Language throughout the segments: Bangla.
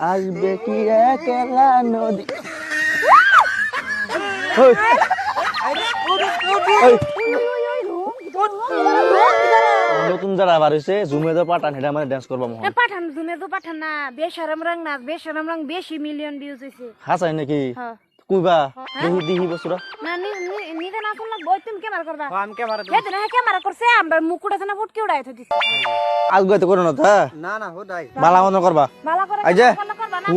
আসবে কি একলা নদী? নতুন যারা আবার হয়েছে জুমেদো পাঠান এটা মানে ডান্স করব মহন। পাঠান জুমেদো পাঠান না বেশরম রং নাচ আরাম রং বেশি মিলিয়ন ভিউজ হয়েছে হাসাই নাকি? হ্যাঁ কুইবা দেখি দেখি নি- শুনলে বই তুমি ক্যামেরা করবা আমি ক্যামেরা হে দিন ক্যামেরা করছে আমরা মুকুট আছে না ফুটকি উড়াই থই দিছি। আজ গাইতে করো না তা না না করবা করে এই যে করলে করবা না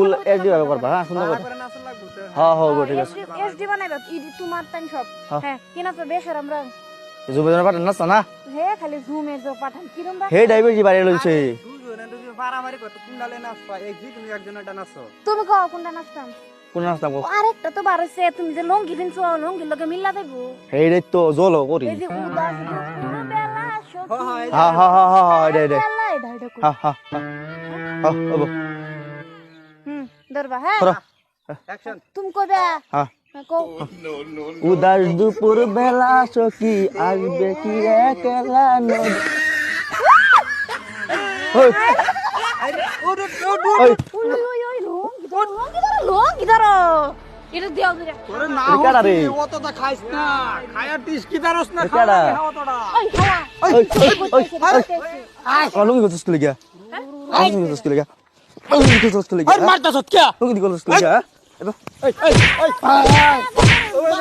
ভাবে করবা হ্যাঁ সুন্দর করে করে নাচন লাগবো তো হ্যাঁ হ্যাঁ গো ঠিক আছে। এসডি বানাইবা ইডি তোমার তাই সব হ্যাঁ। হ্যাঁ কিনা তো বেশরম রং জুমে জনে পাঠান নাচা না? হে খালি জুমে জো পাঠান কিরম হে ডাইবেজি বাড়ি লইছে তুমি কও কোনটা নাচতাম কোন গো আরেকটা তো বার হইছে তুমি যে লঙ্গি পিনছো লঙ্গির লগে মিল্লা দেবো তো জলো করি এই যে উদাস হ্যাঁ হ্যাঁ হ্যাঁ হ্যাঁ হ্যাঁ এটা এটা। হ্যাঁ হ্যাঁ হ্যাঁ হ্যাঁ হব হুম হ্যাঁ অ্যাকশন তুমি হ্যাঁ হ্যাঁ, উদাস দুপুর বেলা সখী আসবে কি একলা নদী ওই ওই ওই ওই লঙ্গি ধরো লঙ্গি ধরো এটা দিও দিও তোরে না। এটা কারা রে? হচ্ছে, অতটা খাইস না খায়া টিস কি দারস না খাওয়া। অতটা ওই হালা ওই ওই ওই আই আমার লুঙ্গি করছিস গিয়া আমি লুঙ্গি করছিস গিয়া আমি লুঙ্গি করছিস তুই গিয়া মারতা সত কে? লুঙ্গি করছিস তুই গিয়া এবার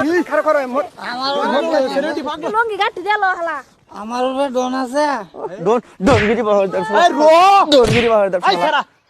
এই খারা করে মোর আমার সেরেটি ভাগ লঙ্গি গাটি দিলো হালা। আমার উপরে ডন আছে। ডোন ডোন গিরি বাহার দাস এই রো। ডোন গিরি বাহার দাস এই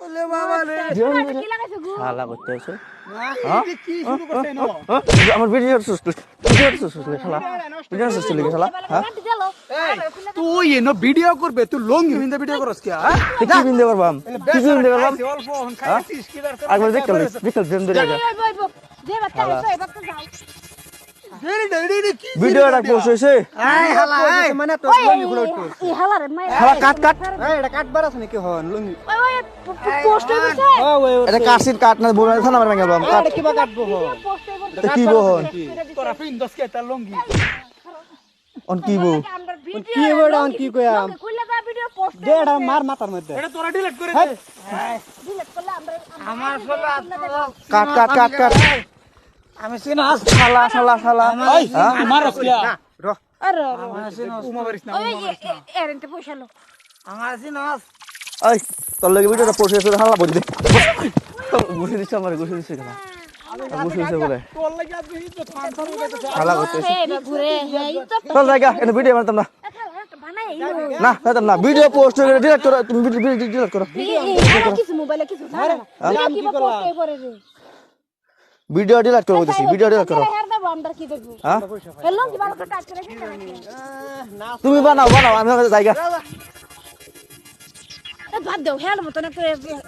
কি হ্যাঁ? হয় বলে বাবা রে কি লাগাইছে গু হালা করতে হ্যাঁ? আমার ভিডিও সস ভিডিও সস শালা ভিডিও সস চলে গেছে শালা হ্যাঁ গাটি দিলো তুই এনো ভিডিও করবে তুই লঙ্গি ভিন্দে ভিডিও হ্যাঁ কি ভিডিওটা পোস্ট হয়েছে এই হালা এই। মানে তো লঙ্গি গুলো একটু এই হালারে মাই শালা কাট কাট। এই এটা কাটবার আছে নাকি? হন লঙ্গি। ওই ওই পোস্ট হয়ে গেছে। ওই এটা কাটছিন কাট না বলে থানা মারবে গেলাম কাট। কিবা কাটবো হন হয়ে তো কি বহন তোরা পিন দস কে তার লঙ্গি। অন কি বউ? আমরা কি বড় অন কি কইয়াম ভিডিও পোস্ট মার মাথার মধ্যে। এটা তোরা ডিলিট করে দে। ডিলিট করলে আমরা আমার ফলা কাট কাট কাট কাট। আমি সিনাস শালা শালা শালা হ্যাঁ আমার রসিয়া র আরে আমার সিনাস উমা বারিস না ওই এরেন্তে আমার সিনাস ওই তোর লাগে ভিডিওটা পোস্ট হালা বলি দে আমার না না ভিডিও পোস্ট হয়ে ডিলিট করো তুমি ভিডিও ভিডিও করো মোবাইলে কিছু জানা না কি পোস্ট হয়ে পড়ে রে ভিডিও ডিলিট করো বলতেছি ভিডিও ডিলিট করো। হ্যাঁ? তুমি বানাও বানাও আমি জায়গা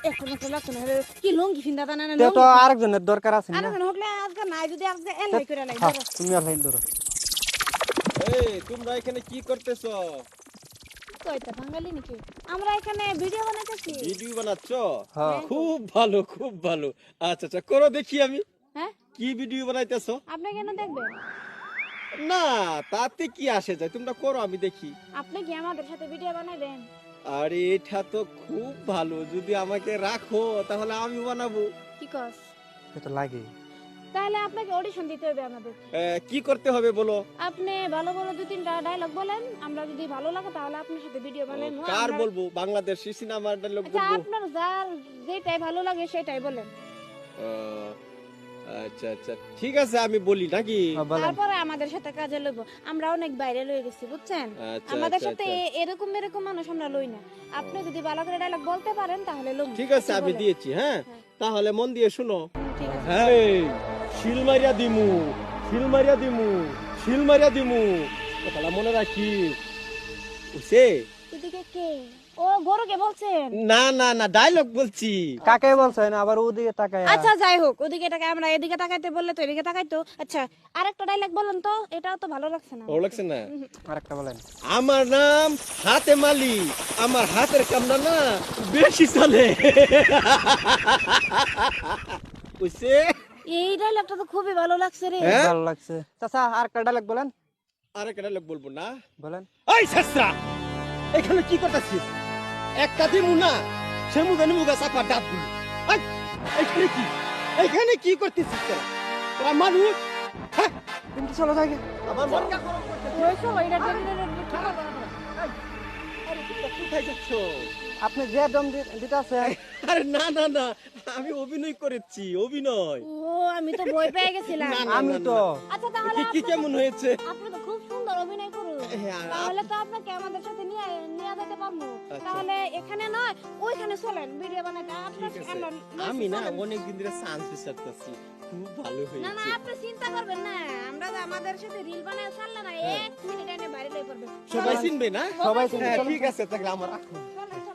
এখন কি আরেকজনের দরকার আছে তুমি আর লাইন ধরো। তোমরা এখানে করতেছ? কইতা বাঙালি নাকি? আমরা এখানে ভিডিও বানাইতেছি। ভিডিও বানাচ্ছ? হ্যাঁ। খুব ভালো খুব ভালো। আচ্ছা আচ্ছা করো দেখি আমি। হ্যাঁ? কি ভিডিও বানাইতেছো? আপনি কেন দেখবেন? না তাতে কি আসে যায়? তোমরা করো আমি দেখি। আপনি কি আমাদের সাথে ভিডিও বানাইবেন? আরে এটা তো খুব ভালো। যদি আমাকে রাখো তাহলে আমি বানাবো। কি কস? এটা লাগে। তাহলে আপনাকে অডিশন দিতে হবে আমাদের। কি করতে হবে বলো? আপনি ভালো ভালো দু তিনটা ডায়লগ বলেন। আমরা যদি ভালো লাগে তাহলে আপনার সাথে ভিডিও বানাবো কার বলব? বাংলাদেশ সিনেমার ডায়লগ আচ্ছা বলব? আপনার যার যেটাই ভালো লাগে সেটাই বলেন। আহ, আচ্ছা আচ্ছা। ঠিক আছে আমি বলি নাকি? তারপরে আমাদের সাথে কাজে লইব। আমরা অনেক বাইরে লয়ে গেছি বুঝছেন? আচ্ছা আমাদের আচ্ছা, সাথে আচ্ছা। এরকম এরকম মানুষ আমরা লই না। আপনি যদি ভালো করে ডায়লগ বলতে পারেন তাহলে লই ঠিক আছে আমি দিয়েছি হ্যাঁ? তাহলে মন দিয়ে শুনো। হ্যাঁ শিল মারিয়া দিমু শিল মারিয়া দিমু শিল মারিয়া দিমু। কথাটা মনে রাখি উসে। এদিকে কে? ও ও গরুকে বলছেন? না না না ডায়লগ বলছি। কাকে বলছেন? আবার ওদিকে তাকায়। আচ্ছা যাই হোক ওদিকে তাকাই আমরা এদিকে তাকাইতে বললে তো এদিকে তাকাইতো। আচ্ছা আরেকটা ডাইলগ বলেন তো এটাও তো ভালো লাগছে না। ভালো লাগছে না? আরেকটা বলেন। আমার নাম হাতে মালি আমার হাতের কামনা না বেশি চলে। বুঝছে? এই ডাইলগটা তো খুবই ভালো লাগছে রে। হ্যাঁ? ভালো লাগছে। চাচা আরেকটা ডায়লগ বলেন। আরেকটা ডায়লগ বলব না? বলেন। শেষরা এখানে কি করতেছিস একটা দিমু না সে মুখে মুখে চাপা ডাবগুলো এইখানে কি এইখানে কি করতেছিস তোরা তোরা মানুষ হ্যাঁ? কিন্তু চলো যাই আমার আপনি যে দম আরে না না না আমি অভিনয় করেছি অভিনয় ও আমি তো ভয় পেয়ে গেছিলাম আমি তো আচ্ছা তাহলে কি- কেমন হয়েছে আপনি তো খুব সুন্দর অভিনয় করুন হ্যাঁ, তাহলে তো আপনাকে আমাদের সাথে নিয়ে যেতে পারব। আচ্ছা। তাহলে এখানে নয় ওইখানে চলেন ভিডিও বানাতে। আপনার আমি না অনেক অনেকদিন ধরে চান্স বিচার করছি খুব ভালো না না আপনি চিন্তা করবেন না। আমরা আমাদের সাথে রিল বানায় ছাড়লে না এক মিনিট এনে বাইরে লই পড়বে। সবাই চিনবে না? সবাই চিনবে, হ্যাঁ। ঠিক আছে তাহলে আমার রাখো চলেন, চলেন।